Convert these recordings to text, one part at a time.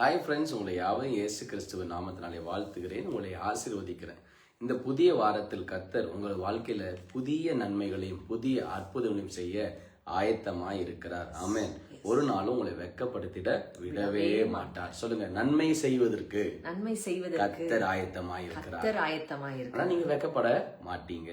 Hi friends உங்களை யாவையும் இயேசு கிறிஸ்துவ நாமத்தினாலே வாழ்த்துகிறேன். உங்களை ஆசீர்வதிக்கிறேன். இந்த புதிய வாரத்தில் கர்த்தர் உங்கள் வாழ்க்கையில புதிய நன்மைகளையும் புதிய அற்புதங்களையும் செய்ய ஆயத்தமாய் இருக்கிறார் ஆமென். ஒரு நாளும் உங்களை வெட்கப்படுத்திட விடவே மாட்டார். சொல்லுங்க நன்மை செய்வதற்கு நன்மை செய்வதற்கு கர்த்தர் ஆயத்தமாய் இருக்கிறார் கத்தர் ஆனா நீங்க வெக்கப்பட மாட்டீங்க.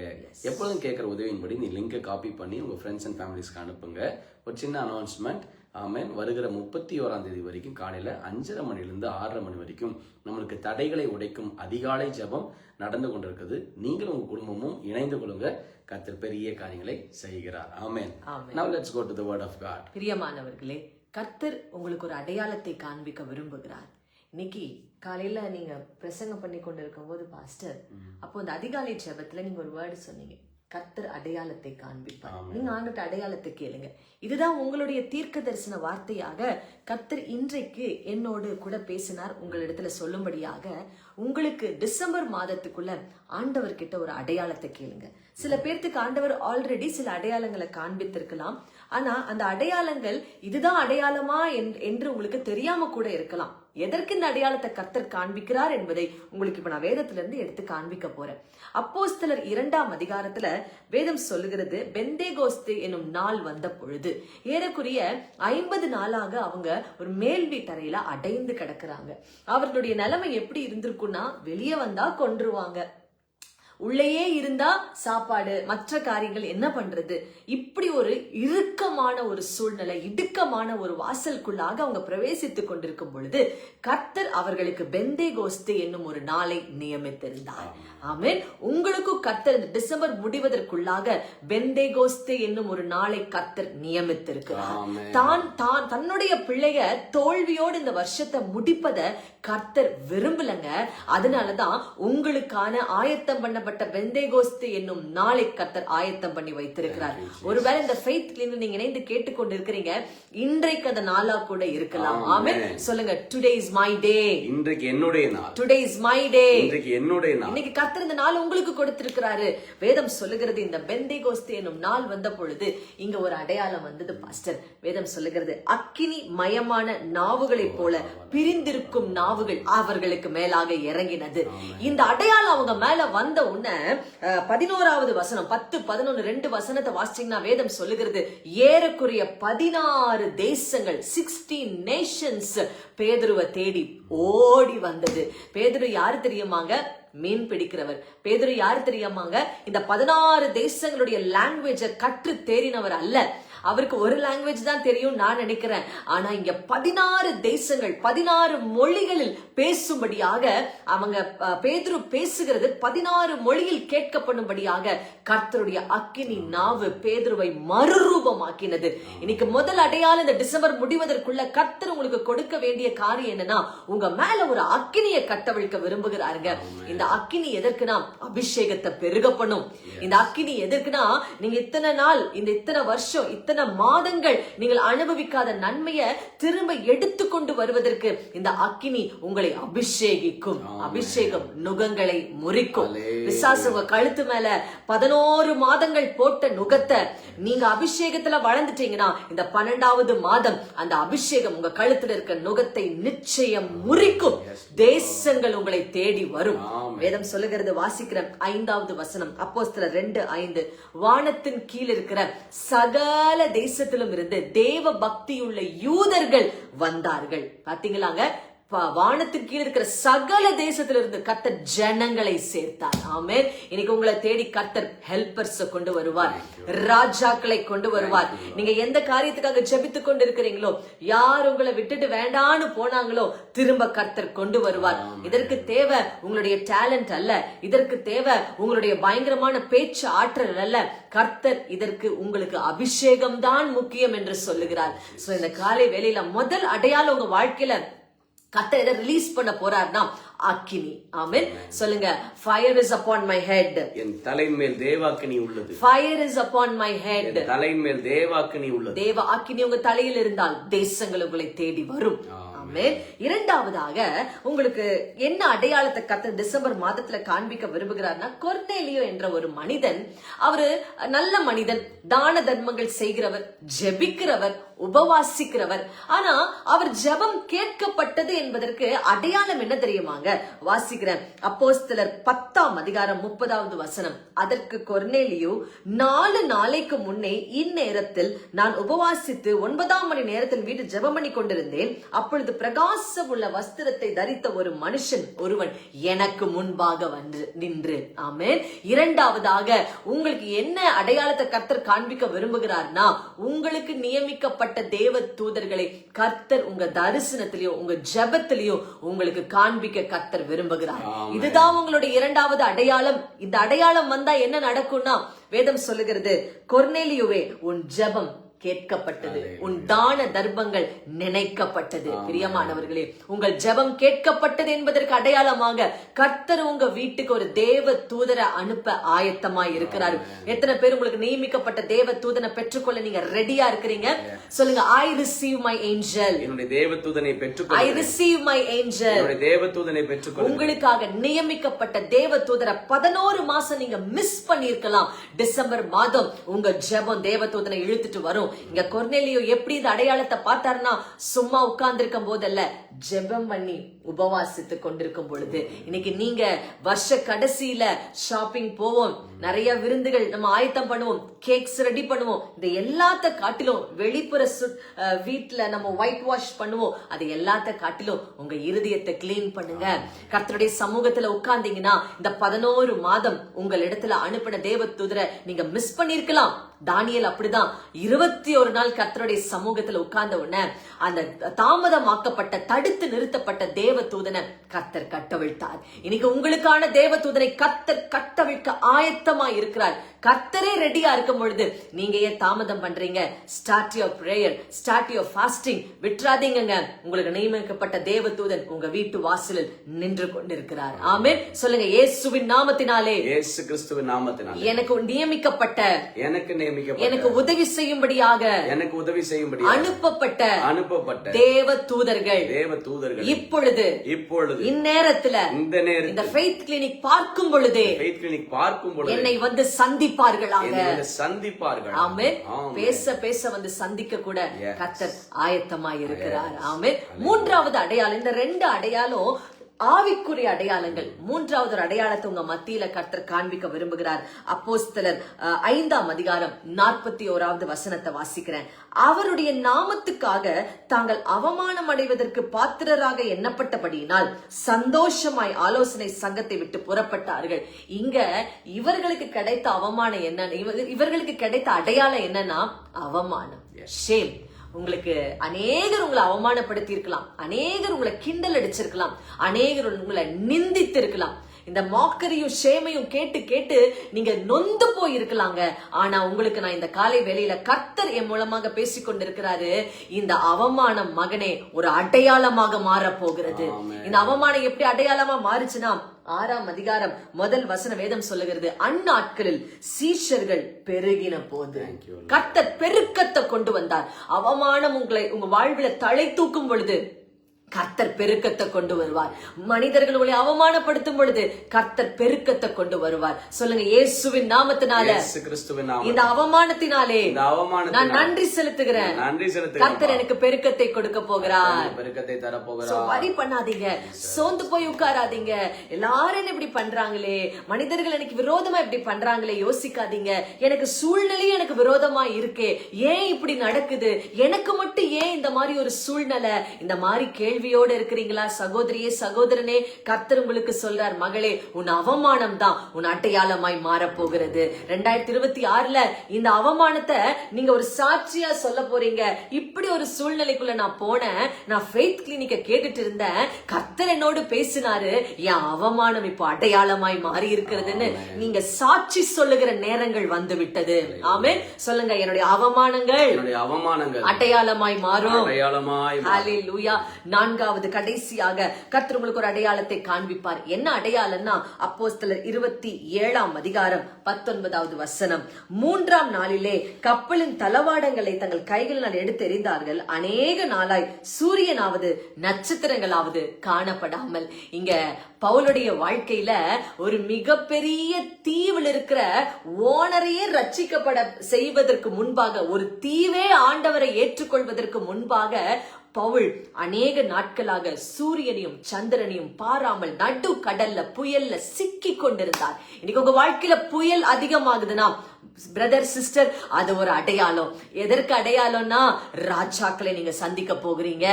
எப்பொழுதும் கேட்குற உதவியின்படி நீ லிங்கை காப்பி பண்ணி உங்க ஃப்ரெண்ட்ஸ் அண்ட் ஃபேமிலிஸ்க்கு அனுப்புங்க. ஒரு சின்ன அனௌன்ஸ்மெண்ட் ஆமென். வருகிற முப்பத்தி ஓராம் தேதி வரைக்கும் காலையில அஞ்சரை மணிலிருந்து ஆறரை மணி வரைக்கும் நம்மளுக்கு தடைகளை உடைக்கும் அதிகாலை ஜெபம் நடந்து கொண்டிருக்குது. நீங்களும் உங்க குடும்பமும் இணைந்து கொள்ளுங்க. கர்த்தர் பெரிய காரியங்களை செய்கிறார். ஆமென். let's go to the word of god. பிரியமானவர்களே கர்த்தர் உங்களுக்கு ஒரு அடையாளத்தை காண்பிக்க விரும்புகிறார். இன்னைக்கு காலையில நீங்க பிரசங்கம் பண்ணி கொண்டு இருக்கும்போது பாஸ்டர் அப்போ அந்த அதிகாலை ஜெபத்துல நீங்க ஒரு வேர்டு சொன்னீங்க. கர்த்தர் அடையாளத்தை காண்பிப்பார். நீங்க ஆண்டுட்டு அடையாளத்தை கேளுங்க. இதுதான் உங்களுடைய தீர்க்க தரிசன வார்த்தையாக கர்த்தர் இன்றைக்கு என்னோடு கூட பேசினார். உங்களிடத்துல சொல்லும்படியாக உங்களுக்கு டிசம்பர் மாதத்துக்குள்ள ஆண்டவர் கிட்ட ஒரு அடையாளத்தை கேளுங்க. சில பேர்த்துக்கு ஆண்டவர் ஆல்ரெடி சில அடையாளங்களை காண்பித்திருக்கலாம். ஆனா அந்த அடையாளங்கள் இதுதான் அடையாளமா என்- என்று உங்களுக்கு தெரியாம கூட இருக்கலாம். எதற்கு இந்த அடையாளத்தை கர்த்தர் காண்பிக்கிறார் என்பதை உங்களுக்கு இப்ப நான் வேதத்திலிருந்து எடுத்து காண்பிக்க போறேன். அப்போஸ்தலர் இரண்டாம் அதிகாரத்துல வேதம் சொல்லுகிறது பெந்தேகோஸ்து என்னும் நாள் வந்த பொழுது ஏறக்குறைய ஐம்பது நாளாக அவங்க ஒரு மேல்வி தரையில அடைந்து கிடக்குறாங்க. அவர்களுடைய நிலைமை எப்படி இருந்திருக்குன்னா வெளியே வந்தா கொன்றுவாங்க. உள்ளேயே இருந்தா சாப்பாடு. மற்ற காரியங்கள் என்ன பண்றது? இப்படி ஒரு இறுக்கமான ஒரு சூழ்நிலை இடுக்கமான ஒரு வாசலுக்குள்ளாக அவங்க பிரவேசித்துக் கொண்டிருக்கும் பொழுது கர்த்தர் அவர்களுக்கு பெந்தே கோஸ்து என்னும் ஒரு நாளை நியமித்திருந்தார். ஆமென். உங்களுக்கும் கர்த்தர் இந்த டிசம்பர் முடிவதற்குள்ளாக பெந்தே கோஸ்து என்னும் ஒரு நாளை கர்த்தர் நியமித்திருக்கிறார். தான் தான் தன்னுடைய பிள்ளைய தோல்வியோடு இந்த வருஷத்தை முடிப்பத கர்த்தர் விரும்பலங்க. அதனாலதான் உங்களுக்கான ஆயத்தம் பண்ணப்பட்ட வெந்தேகோஸ்து என்னும் நாளை கர்த்தர் ஆயத்தம் பண்ணி வைத்திருக்கிறார். ஒருவேளை இந்த ஃபெய்த் நீங்க இணைந்து கேட்டுக்கொண்டு இருக்கிறீங்க இன்றைக்கு அந்த நாளா கூட இருக்கலாம். ஆமென். சொல்லுங்க டுடே இஸ் மை டே இன்றைக்கு என்னுடைய நாள். டுடே இஸ் மை டே இன்றைக்கு என்னுடைய நாள். இன்னைக்கு கர்த்தர் இந்த நாள் உங்களுக்கு கொடுத்திருக்கிறாரு. வேதம் சொல்லுகிறது இந்த பெந்தேகோஸ்து என்னும் நாள் வந்த பொழுது இங்க ஒரு அடையாளம் வந்தது பாஸ்டர் வேதம் சொல்லுகிறது அக்கினி மயமான நாவுகளைப் போல பிரிந்திருக்கும் நாவுகள் அவர்களுக்கு மேலாக இறங்கினது. இந்த அடையாளம் அவங்க மேல வந்த உடனே பதினோராவது வசனம் பத்து பதினொன்னு ரெண்டு வசனத்தை வாசிச்சிங்கன்னா வேதம் சொல்லுகிறது ஏறக்குறைய பதினாறு தேசங்கள் சிக்ஸ்டீன் நேஷன்ஸ் பேதுருவை தேடி ஓடி வந்தது. பேதுரு யாரு தெரியுமாங்க? மீன் பிடிக்கிறவர். பேதுரு யாரு தெரியுமாங்க? இந்த பதினாறு தேசங்களுடைய லாங்குவேஜை கற்று தேறினவர் அல்ல. அவருக்கு ஒரு லாங்குவேஜ் தான் தெரியும் நான் நினைக்கிறேன். ஆனா இங்க பதினாறு தேசங்கள் பதினாறு மொழிகளில் பேசும்படியாக அவங்க பேதுரு பேசுகிறது பதினாறு மொழியில் கேட்கப்படும்படியாக கர்த்தருடைய அக்கினி நாவு பேதுருவை மறுரூபமாக்கினது. இன்னைக்கு முதல் அடையாளம் இந்த டிசம்பர் முடிவதற்குள்ள கர்த்தர் உங்களுக்கு கொடுக்க வேண்டிய காரியம் என்னன்னா உங்க மேல ஒரு அக்கினியை கட்டவிழ்க்க விரும்புகிறாருங்க. இந்த அக்கினி எதற்குனா அபிஷேகத்தை பெருக பண்ணும் இந்த அக்கினி எதற்குனா நீங்க இத்தனை நாள் இந்த இத்தனை வருஷம் இத்தனை மாதங்கள் நீங்கள் அனுபவிக்காத நன்மையை திரும்ப எடுத்துக்கொண்டு வருவதற்கு இந்த அக்கினி உங்களை அபிஷேகிக்கும். அபிஷேகம் நுகங்களை முறிக்கும். விசாசு உங்க கழுத்து மேல பதினோரு மாதங்கள் போட்ட நுகத்தை நீங்க அபிஷேகத்துல வளர்ந்துட்டீங்கன்னா இந்த பன்னெண்டாவது மாதம் அந்த அபிஷேகம் உங்க கழுத்துல இருக்க நுகத்தை நிச்சயம் முறிக்கும். தேசங்கள் உங்களை தேடி வரும். வேதம் சொல்லுகிறது வாசிக்கிற ஐந்தாவது வசனம் அப்போஸ்தலர் ரெண்டு ஐந்து. வானத்தின் கீழ் இருக்கிற சகல தேசத்திலும் இருந்து தேவ பக்தியுள்ள யூதர்கள் வந்தார்கள். பாத்தீங்களாங்க? வானத்தின் கீழ் இருக்கிற சகல தேசத்துல இருந்து கர்த்தர் ஜனங்களை சேர்த்தார். ஆமென். இன்னைக்கு உங்களை தேடி கர்த்தர் ஹெல்பர்ஸ் கொண்டு வருவார். ராஜாக்களை கொண்டு வருவார். நீங்க எந்த காரியத்துக்காக ஜெபித்து கொண்டு இருக்கிறீங்களோ யார் உங்களை விட்டுட்டு வேண்டான்னு போனாங்களோ திரும்ப கர்த்தர் கொண்டு வருவார். இதற்கு தேவை உங்களுடைய டேலண்ட் அல்ல. இதற்கு தேவை உங்களுடைய பயங்கரமான பேச்சு ஆற்றல் அல்ல. கர்த்தர் இதற்கு உங்களுக்கு அபிஷேகம் தான் முக்கியம் என்று சொல்லுகிறார். சோ இந்த காலை வேளையில முதல் அடையாளம் உங்க வாழ்க்கையில கர்த்தர் எதை ரிலீஸ் பண்ண போறாருன்னா அக்கினி ஆமென். சொல்லுங்க fire is upon my head என் தலையின் மேல் தேவாக்கினி உள்ளது. Fire is upon my head என் தலையின் மேல் தேவாக்கினி உள்ளது. தேவ அக்கினி உங்க தலையில் இருந்தால் தேசங்கள் உங்களை தேடி வரும். ஆமென். இரண்டாவதாக உங்களுக்கு என்ன அடையாளத்தை கத்த டிசம்பர் மாதத்துல காண்பிக்க விரும்புகிறார்னா கொர்னேலியோ என்ற ஒரு மனிதன் அவரு நல்ல மனிதன் தான தர்மங்கள் செய்கிறவர் ஜெபிக்கிறவர் உபவாசிக்கிறவர். ஆனா அவர் ஜபம் கேட்கப்பட்டது என்பதற்கு அடையாளம் என்ன தெரியுமாங்க? வாசிக்கிறேன். அப்போஸ்தலர் பத்தாம் அதிகாரம் முப்பதாவது வசனம். அதற்கு கொர்னேலியோ நாலு நாளைக்கு முன்னே இந்நேரத்தில் நான் உபவாசித்து ஒன்பதாம் மணி நேரத்தில் வீடு ஜெபம் பண்ணி கொண்டிருந்தேன். அப்பொழுது பிரகாசம் உள்ள வஸ்திரத்தை தரித்த ஒரு மனுஷன் ஒருவன் எனக்கு முன்பாக வந்து நின்று. ஆமேன். இரண்டாவதாக உங்களுக்கு என்ன அடையாளத்தை கர்த்தர் காண்பிக்க விரும்புகிறார்னா உங்களுக்கு நியமிக்கப்பட்ட தேவ தூதர்களை கர்த்தர் உங்க தரிசனத்திலயோ உங்க ஜெபத்திலயோ உங்களுக்கு காண்பிக்க கர்த்தர் விரும்புகிறார். இதுதான் உங்களுடைய இரண்டாவது அடையாளம் இந்த அடையாளம் வந்தா என்ன நடக்கும்னா வேதம் சொல்லுகிறது கொர்நேலியுவே உன் ஜெபம் கேட்கப்பட்டது. உன் தான தர்மங்கள் நினைக்கப்பட்டது. பிரியமானவர்களே உங்கள் ஜெபம் கேட்கப்பட்டது என்பதற்கு அடையாளமாக கர்த்தர் உங்க வீட்டுக்கு ஒரு தேவ தூதரை அனுப்ப ஆயத்தமாய் இருக்கிறாரு. எத்தனை பேர் உங்களுக்கு நியமிக்கப்பட்ட தேவ தூதனை பெற்றுக்கொள்ள நீங்க ரெடியா இருக்கிறீங்க? சொல்லுங்க ஐ ரிசீவ் மை ஏஞ்சல் என்னுடைய தேவதூதனை ஐ பெற்றுக்கொள்ள ரிசீவ் மை ஏஞ்சல் என்னுடைய தேவதூதனை பெற்றுக்கொள்ள உங்களுக்காக நியமிக்கப்பட்ட தேவ தூதரை பதினோரு மாசம் நீங்க மிஸ் பண்ணிருக்கலாம் டிசம்பர் மாதம் உங்க ஜெபம் தேவ தூதனை இழுத்துட்டு வரும். இங்க கொர்நேலியோ எப்படி இந்த அடையாளத்தை பார்த்தாருன்னா சும்மா உட்கார்ந்திருக்கும் போதல்ல ஜெபம் பண்ணி உபவாசித்து கொண்டிருக்கும் பொழுது இன்னைக்கு நீங்க வருஷ கடைசியில ஷாப்பிங் போவோம். நிறைய விருந்துகள் நம்ம ஆயத்தம் பண்ணுவோம். கேக்ஸ் ரெடி பண்ணுவோம். இந்த எல்லாத்த காட்டிலும் வெளிப்புற சு வீட்டில் நம்ம ஒயிட் வாஷ் பண்ணுவோம். அது எல்லாத்த காட்டிலும் உங்க இருதயத்தை கிளீன் பண்ணுங்க. கர்த்தருடைய சமூகத்துல உட்கார்ந்தீங்கன்னா இந்த பதினோரு மாதம் உங்கள் இடத்துல அனுப்பின தேவ தூதரை நீங்க மிஸ் பண்ணிருக்கலாம். தானியல் அப்படிதான். இருபத்தி ஒரு நாள் கர்த்தருடைய சமூகத்துல உட்கார்ந்த உடனே அந்த தாமதமாக்கப்பட்ட தடுத்து நிறுத்தப்பட்ட தேவ தூதனை கத்தர் கட்டவிழ்த்தார். இன்னைக்கு உங்களுக்கான தேவதூதனை கத்தர் கட்டவிழ்க்க ஆயத்தமா இருக்கிறார் கர்த்தரே ரெடியா இருக்கும் பொழுது நீங்க ஏன் தாமதம் பண்றீங்க? Start your prayer start your fasting விட்டுறாதீங்கங்க. உங்களுக்கு நியமிக்கப்பட்ட தேவ தூதன் உங்க வீட்டு வாசலில் நின்று கொண்டிருக்கிறார். ஆமென். சொல்லுங்க இயேசுவின் நாமத்தினாலே. இயேசு கிறிஸ்துவின் நாமத்தினால். எனக்கு நியமிக்கப்பட்ட எனக்கு நியமிக்கப்பட்ட எனக்கு உதவி செய்யும்படியாக எனக்கு உதவி செய்யும்படி அனுப்பப்பட்ட அனுப்பப்பட்ட தேவ தூதர்கள் தேவ தூதர்கள் இப்பொழுது இப்பொழுது இந்நேரத்துல இந்த நேரத்தில் இந்த ஃபெய்த் கிளினிக் பார்க்கும் பொழுதே ஃபெய்த் கிளினிக் பார்க்கும் பொழுது என்னை வந்து சந்திப்பார்களாக. சந்திப்பார்கள் ஆமென். பேச பேச வந்து சந்திக்க கூட Yes. கர்த்தர் ஆயத்தமாய் இருக்கிறார் ஆமென். மூன்றாவது அடையாளம் இந்த ரெண்டு அடையாளம் ஆவிக்குரிய அடையாளங்கள். மூன்றாவது ஒரு அடையாளத்தை உங்க மத்தியில கர்த்தர் காண்பிக்க விரும்புகிறார். அப்போஸ்தலர் ஐந்தாம் அதிகாரம் நாற்பத்தி ஓராவது வசனத்தை வாசிக்கிறேன். அவருடைய நாமத்துக்காக தாங்கள் அவமானம் அடைவதற்கு பாத்திரராக எண்ணப்பட்டபடியினால் சந்தோஷமாய் ஆலோசனை சங்கத்தை விட்டு புறப்பட்டார்கள். இங்க இவர்களுக்கு கிடைத்த அவமானம் என்ன இவ- இவர்களுக்கு கிடைத்த அடையாளம் என்னன்னா அவமானம். ஷேம் உங்களுக்கு அநேகர் உங்களை அவமானப்படுத்தி இருக்கலாம் அநேகர் உங்களை கிண்டல் அடிச்சிருக்கலாம். அநேகர் உங்களை நிந்தித்து இருக்கலாம் இந்த மாக்கரையும் ஷேமையும் கேட்டு கேட்டு நீங்க நொந்து போயிருக்கலாங்க. ஆனா உங்களுக்கு நான் இந்த காலை வேளையில கர்த்தர் என் மூலமாக பேசிக் கொண்டிருக்கிறாரு. இந்த அவமானம் மகனே ஒரு அடையாளமாக மாறப் போகிறது. இந்த அவமானம் எப்படி அடையாளமா மாறுச்சுன்னா ஆறாம் அதிகாரம் முதல் வசன வேதம் சொல்லுகிறது. அந்நாட்களில் சீஷர்கள் பெருகின போது கர்த்தர் பெருக்கத்தை கொண்டு வந்தார். அவமானம் உங்களை உங்க வாழ்வில தலை தூக்கும் பொழுது கர்த்தர் பெருக்கத்தை கொண்டு வருவார். மனிதர்கள் உங்களை அவமானப்படுத்தும் பொழுது கர்த்தர் பெருக்கத்தை கொண்டு வருவார். சொல்லுங்க இயேசுவின் நாமத்தினால. இந்த அவமானத்தினாலே நான் நன்றி செலுத்துகிறேன். நன்றி கர்த்தர் செலுத்துகிறேன் எனக்கு பெருக்கத்தை கொடுக்க போகிறார். பெருக்கத்தை So, தரப்போகிறார் worry பண்ணாதீங்க சோர்ந்து போய் உட்காராதீங்க. எல்லாரும் இப்படி பண்றாங்களே? மனிதர்கள் எனக்கு விரோதமா இப்படி பண்றாங்களே? யோசிக்காதீங்க. எனக்கு சூழ்நிலை எனக்கு விரோதமா இருக்கே. ஏன் இப்படி நடக்குது? எனக்கு மட்டும் ஏன் இந்த மாதிரி ஒரு சூழ்நிலை? இந்த மாதிரி கேள்வியோட இருக்கிறீங்களா? சகோதரியே சகோதரனே கர்த்தர் உங்களுக்கு சொல்றார் மகளே உன் அவமானம் தான் உன் அடையாளமாய் மாறப் போகிறது ரெண்டாயிரத்தி இருபத்தி ஆறுல இந்த அவமானத்தை நீங்க ஒரு சாட்சியா சொல்ல போறீங்க. இப்படி ஒரு சூழ்நிலைக்குள்ள நான் போனேன். நான் ஃபெய்த் கிளினிக்க கேட்டுட்டு இருந்தேன். கர்த்தர் என்னோடு பேசினாரு. என் அவமானம் இப்போ அடையாளமாய் மாறி இருக்கிறதுன்னு நீங்க சாட்சி சொல்லுகிற நேரங்கள் வந்து விட்டது ஆமே சொல்லுங்க என்னுடைய அவமானங்கள் அவமானங்கள் அடையாளமாய் மாறும். அடையாளமாய் ஹalleluya. நான் நான்காவது கடைசியாக கர்த்தர் உங்களுக்கு ஒரு அடையாளத்தை காண்பிப்பார். என்ன அடையாளம்னா அப்போஸ்தலர் இருபத்தி ஏழாம் அதிகாரம் பத்தொன்பதாவது வசனம். மூன்றாம் நாளிலே கப்பலின் தளவாடங்களை தங்கள் கைகளினால் எடுத்து எறிந்தார்கள். அநேக நாளாய் சூரியனாவது நட்சத்திரங்களாவது காணப்படாமல். இங்க பவுலுடைய வாழ்க்கையில ஒரு மிகப்பெரிய தீவில் இருக்கிற ஓனரையே ரட்சிக்கப்பட செய்வதற்கு முன்பாக ஒரு தீவே ஆண்டவரை ஏற்றுக்கொள்வதற்கு முன்பாக பவுல் அநேக நாட்களாக சூரியனையும் சந்திரனையும் பாராமல் நடு கடல்ல புயல்ல சிக்கி கொண்டிருந்தார். இன்னைக்கு உங்க வாழ்க்கையில புயல் அதிகமாகுதுன்னா பிரதர் சிஸ்டர் அது ஒரு அடையாளம். எதற்கு அடையாளம்னா ராஜாக்களை நீங்க சந்திக்க போகிறீங்க.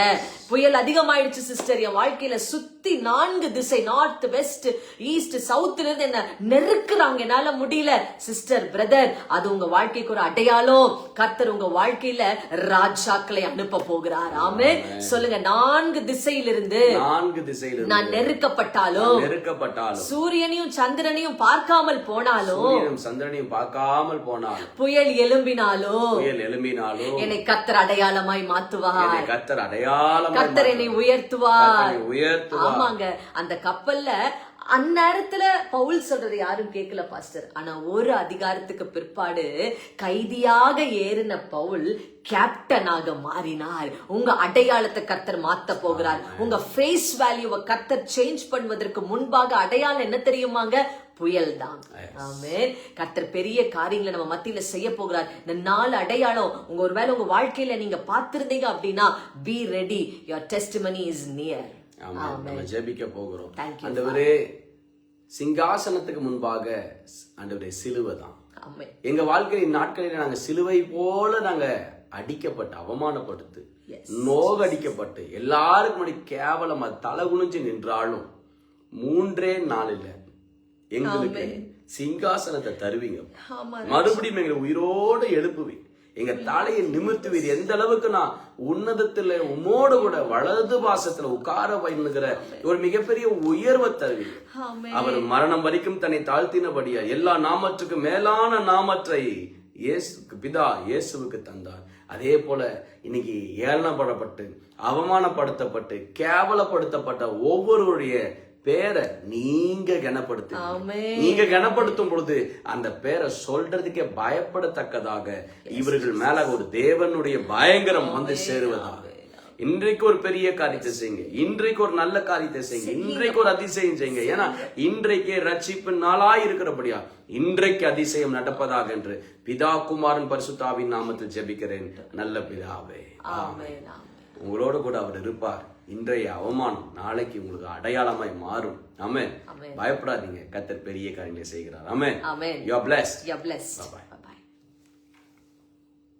புயல் அதிகமாயிடுச்சு சிஸ்டர் என் வாழ்க்கையில சுத்தி நான்கு திசை நார்த் வெஸ்ட் ஈஸ்ட் சவுத்ல இருந்து என்ன நெருக்குறாங்க. என்னால முடியல. சிஸ்டர் பிரதர் அது உங்க வாழ்க்கைக்கு ஒரு அடையாளம். கர்த்தர் உங்க வாழ்க்கையில ராஜாக்களை அனுப்ப போகிறார். ஆமே சொல்லுங்க நான்கு திசையிலிருந்து நான்கு திசையிலிருந்து நான் நெருக்கப்பட்டாலும் நெருக்கப்பட்டாலும் சூரியனையும் சந்திரனையும் பார்க்காமல் போனாலும் சந்திரனையும் பார்க்காமல் போனாலும் புயல் எழும்பினாலும் புயல் எழும்பினாலும் என்னை கத்தர் அடையாளமாய் மாத்துவார் கத்தர் அடையாளம் கத்தர் என்னை உயர்த்துவார். உயர்த்துவார். ஆமாங்க. அந்த கப்பல்ல அந்நேரத்துல பவுல் சொல்றது யாரும் கேட்கல பாஸ்டர். ஆனா ஒரு அதிகாரத்துக்கு பிற்பாடு கைதியாக ஏறின பவுல் கேப்டனாக மாறினார். உங்க அடையாளத்தை கர்த்தர் மாத்த போகிறார். உங்க ஃபேஸ் வேல்யூவை கர்த்தர் சேஞ்ச் பண்ணுவதற்கு முன்பாக அடையாளம் என்ன தெரியுமாங்க? புயல் தான் ஆமென். கர்த்தர் பெரிய காரியங்களை நம்ம மத்தியில செய்ய போகிறார். இந்த நாலு அடையாளம் உங்க ஒருவேளை உங்க வாழ்க்கையில நீங்க பார்த்திருந்தீங்க அப்படின்னா be ready your testimony is near நம்ம ஜெபிக்க போகிறோம். ஆண்டவரே சிங்காசனத்துக்கு முன்பாக ஆண்டவரே சிலுவை தான் எங்க வாழ்க்கையின் நாட்களில நாங்க சிலுவை போல நாங்க அடிக்கப்பட்டு அவமானப்படுத்து நோகடிக்கப்பட்டு எல்லாருக்கும் முன்னாடி கேவலமா தலை குனிஞ்சு நின்றாலும் மூன்றே நாளில் எங்களுக்கு சிங்காசனத்தை தருவீங்க. மறுபடியும் எங்களை உயிரோடு எழுப்புவீங்க. எங்க தலையை நிமிர்த்துவீர். எந்த அளவுக்கு நான் உன்னதத்துல உமோடு கூட வலது பாசத்துல உட்கார வைனுகிற ஒரு மிகப்பெரிய உயர்வை தருவீங்க அவர் மரணம் வரைக்கும் தன்னை தாழ்த்தினபடியா எல்லா நாமற்றுக்கு மேலான நாமற்றை இயேசுக்கு பிதா இயேசுவுக்கு தந்தார். அதே போல இன்னைக்கு ஏளனப்படப்பட்டு அவமானப்படுத்தப்பட்டு கேவலப்படுத்தப்பட்ட ஒவ்வொருவருடைய பேரை நீங்க கனப்படுத்து நீங்க கனப்படுத்தும் பொழுது அந்த பேரை சொல்றதுக்கே பயப்படத்தக்கதாக இவர்கள் மேல ஒரு தேவனுடைய பயங்கரம் வந்து சேருவதாக. இன்றைக்கு ஒரு பெரிய காரியத்தை செய்யுங்க. இன்றைக்கு ஒரு நல்ல காரியத்தை செய்யுங்க. இன்றைக்கு ஒரு அதிசயம் செய்யுங்க. ஏன்னா இன்றைக்கே ரட்சிப்பு நாளாய் இருக்கிறபடியா இன்றைக்கு அதிசயம் நடப்பதாக என்று பிதா குமாரன் பரிசுத்தாவின் நாமத்தில் ஜெபிக்கிறேன். நல்ல பிதாவே. ஆமென். உங்களோட கூட அவர் இருப்பார். இன்றைய அவமானம் நாளைக்கு உங்களுக்கு அடையாளமாய் மாறும். ஆமென். பயப்படாதீங்க. கத்தர் பெரிய காரியங்களை செய்கிறார். Amen you are blessed you blessed. Bye-bye.